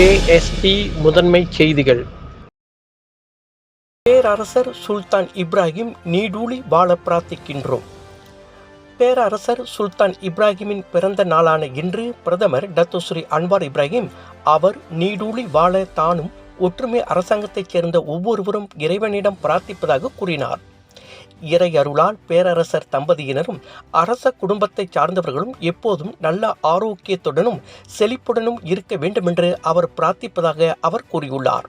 KST முதன்மை செய்திகள். பேரரசர் சுல்தான் இப்ராஹிம் நீடூழி வாழ பிரார்த்திக்கின்றோம். பேரரசர் சுல்தான் இப்ராஹிமின் பிறந்த நாளான இன்று பிரதமர் டத்துஸ்ரீ அன்வார் இப்ராஹிம் அவர் நீடூழி வாழ தானும் ஒற்றுமை அரசாங்கத்தைச் சேர்ந்த ஒவ்வொருவரும் இறைவனிடம் பிரார்த்திப்பதாக கூறினார். இறை அருளால் பேரரசர் தம்பதியினரும் அரச குடும்பத்தை சார்ந்தவர்களும் எப்போதும் நல்ல ஆரோக்கியத்துடனும் செழிப்புடனும் இருக்க வேண்டுமென்று அவர் பிரார்த்திப்பதாக அவர் கூறியுள்ளார்.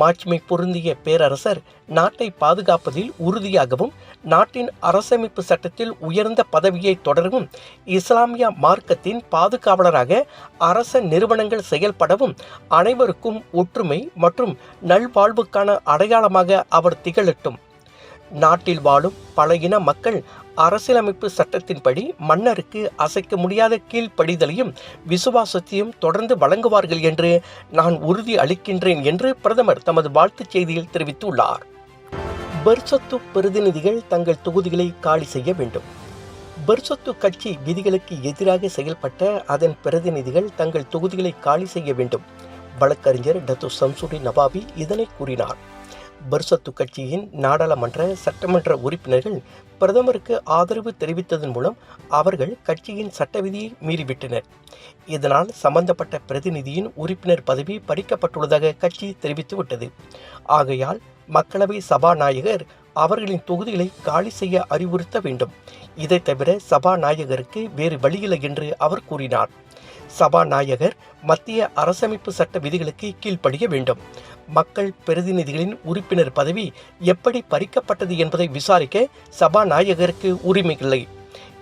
மாட்சிமை பொருந்திய பேரரசர் நாட்டை பாதுகாப்பதில் உறுதியாகவும் நாட்டின் அரசமைப்பு சட்டத்தில் உயர்ந்த பதவியை தொடரவும் இஸ்லாமிய மார்க்கத்தின் பாதுகாவலராக அரச நிறுவனங்கள் செயல்படவும் அனைவருக்கும் ஒற்றுமை மற்றும் நல்வாழ்வுக்கான அடையாளமாக அவர் திகழட்டும். நாட்டில் வாழும் பல இன மக்கள் அரசியலமைப்பு சட்டத்தின்படி மன்னருக்கு அசைக்க முடியாத கீழ்ப்படிதலையும் விசுவாசத்தையும் தொடர்ந்து வழங்குவார்கள் என்று நான் உறுதி அளிக்கின்றேன் என்று பிரதமர் தமது வாழ்த்துச் செய்தியில் தெரிவித்துள்ளார். பெர்சத்து பிரதிநிதிகள் தங்கள் தொகுதிகளை காலி செய்ய வேண்டும். பெர்சத்து கட்சி விதிகளுக்கு எதிராக செயல்பட்ட அதன் பிரதிநிதிகள் தங்கள் தொகுதிகளை காலி செய்ய வேண்டும். வழக்கறிஞர் டத்து சம்சுடி நவாபி இதனை கூறினார். பர்சத்து கட்சியின் நாடாளுமன்ற சட்டமன்ற உறுப்பினர்கள் பிரதமருக்கு ஆதரவு தெரிவித்ததன் மூலம் அவர்கள் கட்சியின் சட்ட விதியை மீறிவிட்டனர். இதனால் சம்பந்தப்பட்ட பிரதிநிதியின் உறுப்பினர் பதவி பறிக்கப்பட்டுள்ளதாக கட்சி தெரிவித்துவிட்டது. ஆகையால் மக்களவை சபாநாயகர் அவர்களின் தொகுதிகளை காலி செய்ய அறிவுறுத்த வேண்டும். இதை தவிர சபாநாயகருக்கு வேறு வழியில்லை என்று அவர் கூறினார். சபாநாயகர் மத்திய அரசமைப்பு சட்ட விதிகளுக்கு கீழ்ப்படிய வேண்டும். மக்கள் பிரதிநிதிகளின் உறுப்பினர் பதவி எப்படி பறிக்கப்பட்டது என்பதை விசாரிக்க சபாநாயகருக்கு உரிமை இல்லை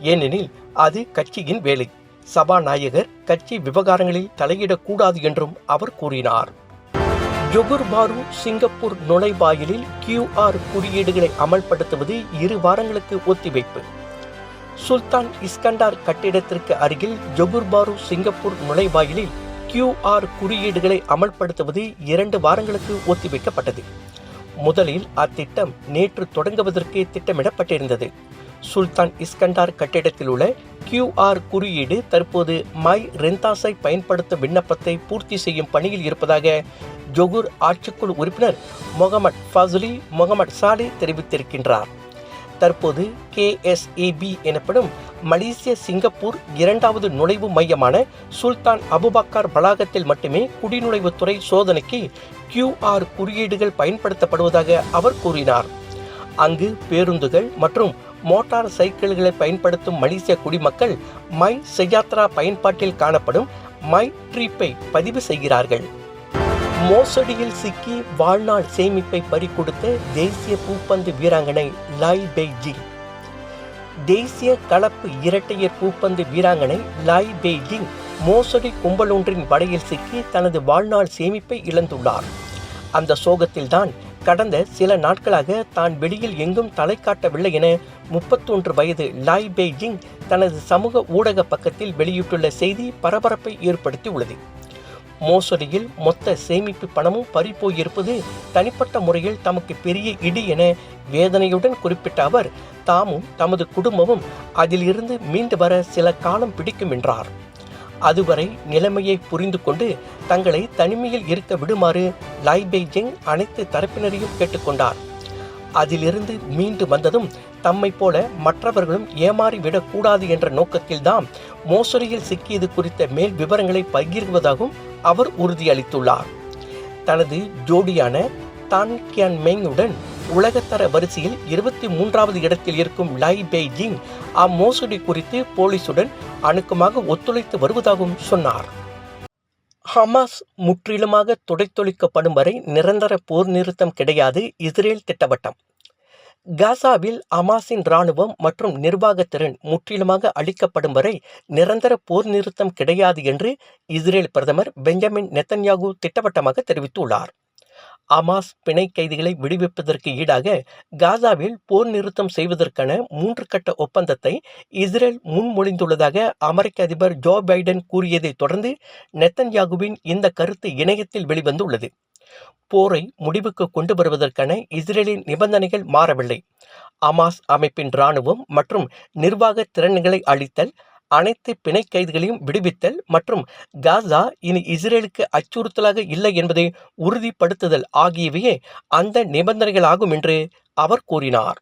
ஏனெனில் அது கட்சியின் வேலை. சபாநாயகர் கட்சி விவகாரங்களில் தலையிடக்கூடாது என்றும் அவர் கூறினார். ஜொகுர் பாரு சிங்கப்பூர் நுழைவாயிலில் கியூஆர் குறியீடுகளை அமல்படுத்துவது இரு வாரங்களுக்கு ஒத்திவைப்பு. சுல்தான் இஸ்கண்டார் கட்டிடத்திற்கு அருகில் ஜொகுர்பாரு சிங்கப்பூர் நுழைவாயிலில் கியூஆர் குறியீடுகளை அமல்படுத்துவது இரண்டு வாரங்களுக்கு ஒத்திவைக்கப்பட்டது. முதலில் அத்திட்டம் நேற்று தொடங்குவதற்கு திட்டமிடப்பட்டிருந்தது. சுல்தான் இஸ்கண்டார் கட்டிடத்தில் உள்ள கியூஆர் குறியீடு தற்போது மை ரெந்தாஸை பயன்படுத்தும் விண்ணப்பத்தை பூர்த்தி செய்யும் பணியில் இருப்பதாக ஜொகூர் ஆட்சிக்குழு உறுப்பினர் முகமது ஃபஸ்லி முகமது சாலி தெரிவித்திருக்கின்றார். தற்போது கேஎஸ்ஏபி எனப்படும் மலேசிய சிங்கப்பூர் இரண்டாவது நுழைவு மையமான சுல்தான் அபுபக்கர் வளாகத்தில் மட்டுமே குடிநுழைவுத்துறை சோதனைக்கு கியூஆர் குறியீடுகள் பயன்படுத்தப்படுவதாக அவர் கூறினார். அங்கு பேருந்துகள் மற்றும் மோட்டார் சைக்கிள்களை பயன்படுத்தும் மலேசிய குடிமக்கள் மை செயாத்ரா பயன்பாட்டில் காணப்படும் மை ட்ரீப்பை பதிவு செய்கிறார்கள். மோசடியில் சிக்கி வாழ்நாள் சேமிப்பை பறிகொடுத்த தேசிய பூப்பந்து வீராங்கனை லாய் பெய்ஜிங். தேசிய கலப்பு இரட்டையர் பூப்பந்து வீராங்கனை லாய் பெய்ஜிங் மோசடி கும்பலொன்றின் வலையில் சிக்கி தனது வாழ்நாள் சேமிப்பை இழந்துள்ளார். அந்த சோகத்தில்தான் கடந்த சில நாட்களாக தான் வெளியில் எங்கும் தலை காட்டவில்லை என முப்பத்தொன்று வயது லாய் பெய்ஜிங் தனது சமூக ஊடக பக்கத்தில் வெளியிட்டுள்ள செய்தி பரபரப்பை ஏற்படுத்தி உள்ளது மோசடியில் மொத்த சேமிப்பு பணமும் பறிப்போயிருப்பது தனிப்பட்ட முறையில் தமக்கு பெரிய இடி என வேதனையுடன் குறிப்பிட்ட அவர் தாமும் தமது குடும்பமும் அதிலிருந்து மீண்டு வர சில காலம் பிடிக்கும் என்றார். அதுவரை நிலைமையை புரிந்து கொண்டு தங்களை தனிமையில் இருக்க விடுமாறு லாய் பெய்ஜிங் அனைத்து தரப்பினரையும் கேட்டுக்கொண்டார். அதிலிருந்து மீண்டு வந்ததும் தம்மை போல மற்றவர்களும் ஏமாறிவிடக்கூடாது என்ற நோக்கத்தில்தான் மோசடியில் சிக்கியது குறித்த மேல் விவரங்களை பகிர்வதாகவும் அவர் உறுதியளித்துள்ளார். தனது ஜோடியான தான் கியான் மெங்குடன் உலகத்தர வரிசையில் இருபத்தி மூன்றாவது இடத்தில் இருக்கும் லாய் பெய்ஜிங் அம்மோசடி குறித்து போலீசுடன் அணுக்கமாக ஒத்துழைத்து வருவதாகவும் சொன்னார். ஹமாஸ் முற்றிலுமாக துடைத்தொழிக்கப்படும் வரை நிரந்தர போர் நிறுத்தம் கிடையாது இஸ்ரேல் திட்டவட்டம். காசாவில் அமாஸின் இராணுவம் மற்றும் நிர்வாகத்திறன் முற்றிலுமாக அளிக்கப்படும் வரை நிரந்தர போர் நிறுத்தம் கிடையாது என்று இஸ்ரேல் பிரதமர் பெஞ்சமின் நெத்தன்யாகு திட்டவட்டமாக தெரிவித்துள்ளார். அமாஸ் பிணை கைதிகளை விடுவிப்பதற்கு ஈடாக காசாவில் போர் நிறுத்தம் செய்வதற்கான மூன்று கட்ட ஒப்பந்தத்தை இஸ்ரேல் முன்மொழிந்துள்ளதாக அமெரிக்க அதிபர் ஜோ பைடன் கூறியதைத் தொடர்ந்து நெத்தன்யாகுவின் இந்த கருத்து இணையத்தில் வெளிவந்துள்ளது. போரை முடிவுக்கு கொண்டு வருவதற்கான இஸ்ரேலின் நிபந்தனைகள் மாறவில்லை. அமாஸ் அமைப்பின் இராணுவம் மற்றும் நிர்வாக திறன்களை அளித்தல் அனைத்து பிணை கைதிகளையும் விடுவித்தல் மற்றும் காசா இனி இஸ்ரேலுக்கு அச்சுறுத்தலாக இல்லை என்பதை உறுதிப்படுத்துதல் ஆகியவையே அந்த நிபந்தனைகளாகும் என்று அவர் கூறினார்.